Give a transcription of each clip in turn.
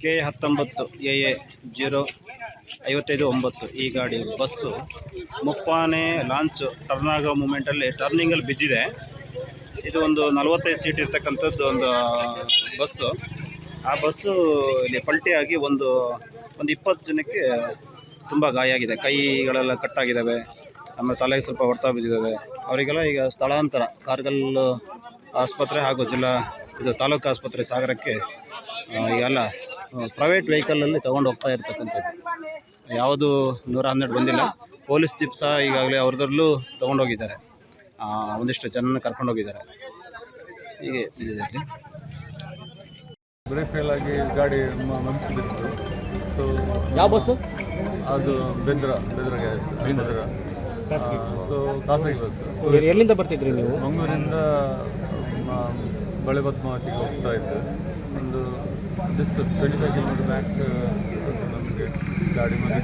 K ಹತ್ತೊಂಬತ್ತು A A zero ಐವತ್ತೈದು ಒಂಬತ್ತು ಈ ಗಾಡಿ ಬಸ್ಸು ಮುಪ್ಪಾನೆ ಲಾಂಚ್, ಟರ್ನ್ ಆಗೋ ಮೂಮೆಂಟಲ್ಲಿ ಟರ್ನಿಂಗಲ್ಲಿ ಬಿದ್ದಿದೆ. ಇದು ಒಂದು ನಲವತ್ತೈದು ಸೀಟ್ ಇರ್ತಕ್ಕಂಥದ್ದು ಒಂದು ಬಸ್ಸು. ಆ ಬಸ್ಸು ಇಲ್ಲಿ ಪಲ್ಟಿಯಾಗಿ ಒಂದು ಒಂದು ಇಪ್ಪತ್ತು ಜನಕ್ಕೆ ತುಂಬ ಗಾಯ ಆಗಿದೆ. ಕೈಗಳೆಲ್ಲ ಕಟ್ಟಾಗಿದ್ದಾವೆ. ಆಮೇಲೆ ತಲೆಗೆ ಸ್ವಲ್ಪ ಹೊಡ್ತಾ ಬಿದ್ದಿದ್ದಾವೆ. ಅವರಿಗೆಲ್ಲ ಈಗ ಸ್ಥಳಾಂತರ, ಕಾರ್ಗಲ್ ಆಸ್ಪತ್ರೆ ಹಾಗೂ ಜಿಲ್ಲಾ, ಇದು ತಾಲೂಕು ಆಸ್ಪತ್ರೆ ಸಾಗರಕ್ಕೆ ಈಗೆಲ್ಲ ಪ್ರೈವೇಟ್ ವೆಹಿಕಲಲ್ಲಿ ತೊಗೊಂಡು ಹೋಗ್ತಾ ಇರ್ತಕ್ಕಂಥದ್ದು. ಯಾವುದು ನೂರ ಹನ್ನೆರಡು ಬಂದಿಲ್ಲ. ಪೊಲೀಸ್ ಜಿಪ್ ಸಹ ಈಗಾಗಲೇ ಅವ್ರದ್ರಲ್ಲೂ ತೊಗೊಂಡೋಗಿದ್ದಾರೆ. ಒಂದಿಷ್ಟು ಜನನ ಕರ್ಕೊಂಡು ಹೋಗಿದ್ದಾರೆ. ಹೀಗೆ ಇದಿದೆ ಅಲ್ಲಿ ಬ್ರೇಕ್ ಫೇಲ್ ಆಗಿ ಗಾಡಿ ಬಿತ್ತು ಸೊ ಯಾವ ಬಸ್ಸು? ಅದು ಬೆಂದ್ರ ಬೆಂದ್ರ ಗ್ಯಾಸ್ ಬೆಂದ್ರ. ಸೊ ಖಾಸಗಿ ಬಸ್. ಎಲ್ಲಿಂದ ಬರ್ತಿದ್ರಿ ನೀವು? ಮಂಗಳೂರಿಂದ ಮ- ಬಳೆ ಪದ್ಮಾವತಿಗೆ ಹೋಗ್ತಾ ಇದ್ದೆ. ಒಂದು just twenty five kilometre back ನಮಗೆ ಗಾಡಿ ಮನೆ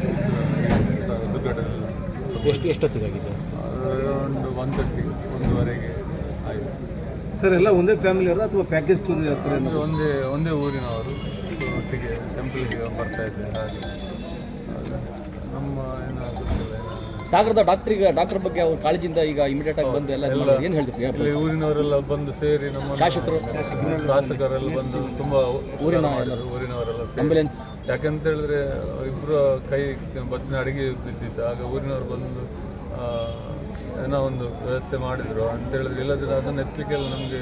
ದುರ್ಘಟನೆ. ಎಷ್ಟು ಎಷ್ಟೊತ್ತಿಗಾಗಿದೆ? ಅರೌಂಡ್ ಒನ್ ತರ್ಟಿ ಒಂದೂವರೆಗೆ ಆಯಿತು. ಸರ್ ಎಲ್ಲ ಒಂದೇ ಫ್ಯಾಮಿಲಿ ಅವರು ಅಥವಾ ಪ್ಯಾಕೇಜ್ ಟೂರ್ ಹತ್ರ ಒಂದು ಒಂದೇ ಒಂದೇ ಊರಿನವರು. ಒಟ್ಟಿಗೆ ಟೆಂಪಲ್ಗೆ ಬರ್ತಾ ಇದ್ದೆ ಹಾಗೆ. ನಮ್ಮ ಏನು ಗೊತ್ತಿಲ್ಲ ಸಾಗರದ ಡಾಕ್ಟ್ರಿಗೆ ಡಾಕ್ಟರ್ ಬಗ್ಗೆ ಅವ್ರ ಕಾಳಜಿಯಿಂದ ಈಗ ಇಮಿಡಿಯೇಟ್ ಆಗಿ ಬಂದು ಎಲ್ಲ ಏನು ಹೇಳ್ತೀವಿ ಇಲ್ಲಿ ಊರಿನವರೆಲ್ಲ ಬಂದು ಸೇರಿ ನಮ್ಮ ಶಾಸಕರು? ಶಾಸಕರೆಲ್ಲ ಬಂದು ತುಂಬಾ ಊರಿನ ಊರಿನವರೆಲ್ಲ ಸೇರಿ. ಯಾಕಂತ ಹೇಳಿದ್ರೆ ಇಬ್ಬರು ಕೈ ಬಸ್ಸಿನ ಅಡಿಗೆ ಬಿದ್ದಿತ್ತು. ಆಗ ಊರಿನವರು ಬಂದು ಆ, ಏನೋ ಒಂದು ವ್ಯವಸ್ಥೆ ಮಾಡಿದ್ರು ಅಂತ ಹೇಳಿದ್ರೆ. ಇಲ್ಲದ್ರೆ ಅದನ್ನ ಎತ್ತಲಿಕ್ಕೆಲ್ಲ ನಮಗೆ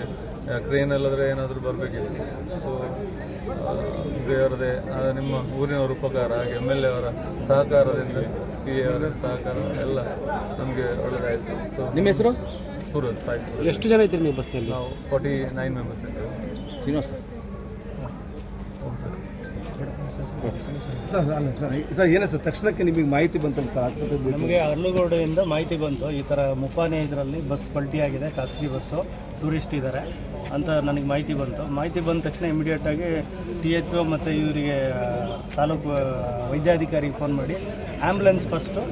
ಕ್ರೇನ್ ಎಲ್ಲದ್ರೆ ಏನಾದರೂ ಬರಬೇಕಿತ್ತು. ಸೊ ದೇವರದೇ ನಿಮ್ಮ ಊರಿನವರ ಉಪಕಾರ ಹಾಗೆ ಎಂ ಎಲ್ ಎ ಅವರ ಸಹಕಾರದಿಂದ ಪಿ ಅವರ ಸಹಕಾರ ಎಲ್ಲ ನಮಗೆ ಒಳ್ಳೆಯದಾಯಿತು ಸೊ ನಿಮ್ಮ ಹೆಸರು? ಸೂರಜ್ ಸಾಯಿ ಎಷ್ಟು ಜನ ಇದ್ದೀರಿ ನೀವು ಬಸ್ನಲ್ಲಿ? ನಾವು ಫಾರ್ಟಿ ನೈನ್ ಮೆಂಬರ್ಸ್ ಇದ್ದೀವಿ. Srinivas sir. Sir sir sir, ಏನೇ ಸರ್, ತಕ್ಷಣಕ್ಕೆ ನಿಮಗೆ ಮಾಹಿತಿ ಬಂತು ಸರ್ ಆಸ್ಪತ್ರೆ ನಮಗೆ ಅರ್ಲುಗೋಡೆಯಿಂದ ಮಾಹಿತಿ ಬಂತು. ಈ ಥರ ಮುಪ್ಪಾನೆ ಇದರಲ್ಲಿ ಬಸ್ ಪಲ್ಟಿಯಾಗಿದೆ ಖಾಸಗಿ ಬಸ್ಸು. ಟೂರಿಸ್ಟ್ ಇದ್ದಾರೆ ಅಂತ ನನಗೆ ಮಾಹಿತಿ ಬಂತು. ಮಾಹಿತಿ ಬಂದ ತಕ್ಷಣ ಇಮಿಡಿಯೇಟಾಗಿ ಟಿ ಎಚ್ ಒ ಮತ್ತು ಇವರಿಗೆ ತಾಲೂಕು ವೈದ್ಯಾಧಿಕಾರಿಗೆ ಫೋನ್ ಮಾಡಿ. ಆ್ಯಂಬುಲೆನ್ಸ್ ಫಸ್ಟು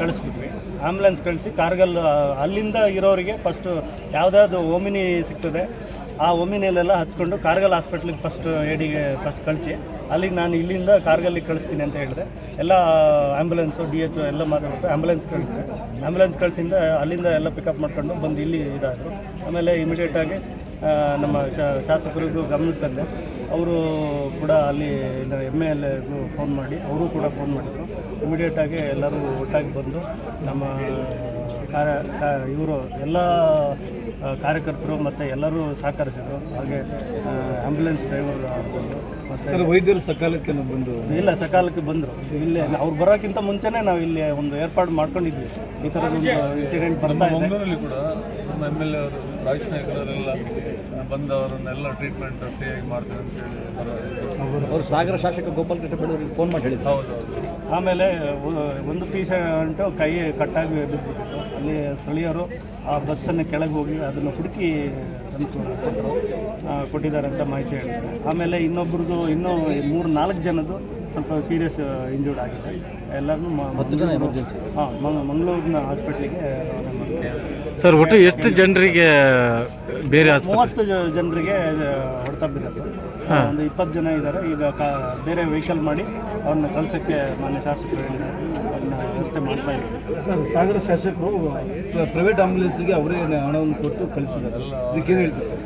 ಕಳಿಸ್ಬಿಟ್ವಿ. ಆ್ಯಂಬುಲೆನ್ಸ್ ಕಳಿಸಿ ಕಾರ್ಗಲ್ ಅಲ್ಲಿಂದ ಇರೋರಿಗೆ ಫಸ್ಟು ಯಾವುದಾದ್ರು ಓಮಿನಿ ಸಿಗ್ತದೆ ಆ ಒಮಿನೆಲೆಲ್ಲ ಹಚ್ಕೊಂಡು ಕಾರ್ಗಲ್ ಹಾಸ್ಪಿಟ್ಲಿಗೆ ಫಸ್ಟ್ ಏಡಿಗೆ ಫಸ್ಟ್ ಕಳಿಸಿ. ಅಲ್ಲಿಗೆ ನಾನು ಇಲ್ಲಿಂದ ಕಾರ್ಗಲ್ಲಿಗೆ ಕಳಿಸ್ತೀನಿ ಅಂತ ಹೇಳಿದೆ. ಎಲ್ಲ ಆ್ಯಂಬುಲೆನ್ಸು ಡಿ ಎಚ್ ಎಲ್ಲ ಮಾತಾಡ್ಬಿಟ್ಟು ಆ್ಯಂಬುಲೆನ್ಸ್ ಕಳಿಸಿದೆ. ಆ್ಯಂಬುಲೆನ್ಸ್ ಕಳಿಸಿಂದ ಅಲ್ಲಿಂದ ಎಲ್ಲ ಪಿಕಪ್ ಮಾಡ್ಕೊಂಡು ಬಂದು ಇಲ್ಲಿ ಇದಾದರು. ಆಮೇಲೆ ಇಮಿಡಿಯೇಟಾಗಿ ನಮ್ಮ ಶಾಸಕರಿಗೂ ಗಮನಕ್ಕೆ ತಂದೆ. ಅವರು ಕೂಡ ಅಲ್ಲಿ ಎಂ ಎಲ್ ಎಗೂ ಫೋನ್ ಮಾಡಿ, ಅವರು ಕೂಡ ಫೋನ್ ಮಾಡಿದರು. ಇಮಿಡಿಯೇಟಾಗಿ ಎಲ್ಲರೂ ಒಟ್ಟಾಗಿ ಬಂದು ನಮ್ಮ ಇವರು ಎಲ್ಲ ಕಾರ್ಯಕರ್ತರು ಮತ್ತು ಎಲ್ಲರೂ ಸಹಕರಿಸಿದರು. ಹಾಗೆ ಆ್ಯಂಬುಲೆನ್ಸ್ ಡ್ರೈವರ್ ಬಂದು ಸರ್ ಮತ್ತು ವೈದ್ಯರು ಸಕಾಲಕ್ಕೆ ನಾವು ಬಂದು ಇಲ್ಲ ಸಕಾಲಕ್ಕೆ ಬಂದರು. ಇಲ್ಲೇ ಅವ್ರು ಬರೋಕ್ಕಿಂತ ಮುಂಚೆನೇ ನಾವು ಇಲ್ಲಿ ಒಂದು ಏರ್ಪಾಡು ಮಾಡ್ಕೊಂಡಿದ್ವಿ. ಈ ಥರದೊಂದು ಇನ್ಸಿಡೆಂಟ್ ಬರ್ತಾ ಇದೆ. ಕೂಡ ನಮ್ಮ ಎಂ ಎಲ್ ಎ ಅವರು ಅವರೆಲ್ಲ ಬಂದವರನ್ನೆಲ್ಲ ಟ್ರೀಟ್ಮೆಂಟ್ ಫ್ರೀಯಾಗಿ ಮಾಡ್ತಾರೆ ಅಂತ ಹೇಳಿ ಅವರು ಸಾಗರ ಶಾಸಕ ಗೋಪಾಲ್ ಕೃಷ್ಣ ಬೇಡೂರಿಗೆ ಫೋನ್ ಮಾಡಿ ಹೇಳಿದ್ರು. ಹೌದು ಹೌದು. ಆಮೇಲೆ ಒಂದು ಪೀಸ ಅಂಟು ಕೈ ಕಟ್ಟಾಗಿ ಬಿದ್ದುಬಿಟ್ಟಿತ್ತು ಅಲ್ಲಿ ಸ್ಥಳೀಯರು ಆ ಬಸ್ಸನ್ನು ಕೆಳಗೆ ಹೋಗಿ ಅದನ್ನು ಹುಡುಕಿ ತಂದು ಕೊಟ್ಟರು. ಕೊಟ್ಟಿದ್ದಾರೆ ಅಂತ ಮಾಹಿತಿ ಹೇಳಿದ್ದಾರೆ. ಆಮೇಲೆ ಇನ್ನೊಬ್ರದ್ದು ಇನ್ನೂ ಮೂರು ನಾಲ್ಕು ಜನದ್ದು ಸ್ವಲ್ಪ ಸೀರಿಯಸ್ ಇಂಜೂರ್ಡ್ ಆಗಿದೆ ಎಲ್ಲರನ್ನೂ. ಹಾಂ ಮಂಗಳೂರಿನ ಹಾಸ್ಪಿಟ್ಲಿಗೆ ಸರ್ ಒಟ್ಟು ಎಷ್ಟು ಜನರಿಗೆ ಬೇರೆ ಮೂವತ್ತು ಜನರಿಗೆ ಹೊಡೆತ ಬಿದ್ದದ್ದು ಒಂದು ಇಪ್ಪತ್ತು ಜನ ಇದ್ದಾರೆ. ಈಗ ಕಾ ಬೇರೆ ವೆಹಿಕಲ್ ಮಾಡಿ ಅವ್ರನ್ನ ಕಳ್ಸೋಕ್ಕೆ ಮಾನ್ಯ ಶಾಸಕರು ಅದನ್ನ ವ್ಯವಸ್ಥೆ ಮಾಡ್ತಾ ಇದ್ದಾರೆ. ಸರ್ ಸಾಗರ ಶಾಸಕರು ಪ್ರೈವೇಟ್ ಆಂಬುಲೆನ್ಸ್ಗೆ ಅವರೇ ಹಣವನ್ನು ಕೊಟ್ಟು ಕಳಿಸಿದ್ದಾರೆ. ಅದಕ್ಕೇನು ಹೇಳ್ತೀವಿ ಸರ್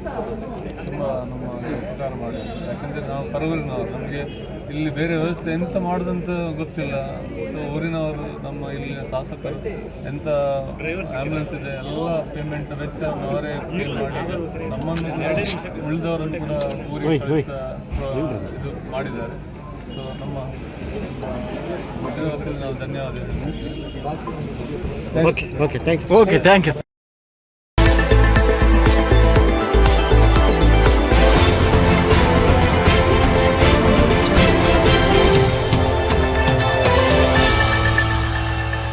ಉಪಕಾರ ಮಾಡಿ ಯಾಕಂದರೆ ನಾವು ಪರವೂರಿನವರು ನಮಗೆ ಇಲ್ಲಿ ಬೇರೆ ವ್ಯವಸ್ಥೆ ಎಂತ ಮಾಡೋದಂತ ಗೊತ್ತಿಲ್ಲ. ಸೊ ಊರಿನವರು ನಮ್ಮ ಇಲ್ಲಿನ ಶಾಸಕರು ಎಂಥ ಆ್ಯಂಬುಲೆನ್ಸ್ ಇದೆ ಎಲ್ಲ ಪೇಮೆಂಟ್ ವೆಚ್ಚ ಅವರೇ ಪೇ ಮಾಡಿ ನಮ್ಮನ್ನು ಉಳಿದವರನ್ನು ಕೂಡ ಊರಿಗೆ ಇದು ಮಾಡಿದ್ದಾರೆ. ಸೊ ನಮ್ಮ ನಾವು ಧನ್ಯವಾದ okay okay thank you okay thank you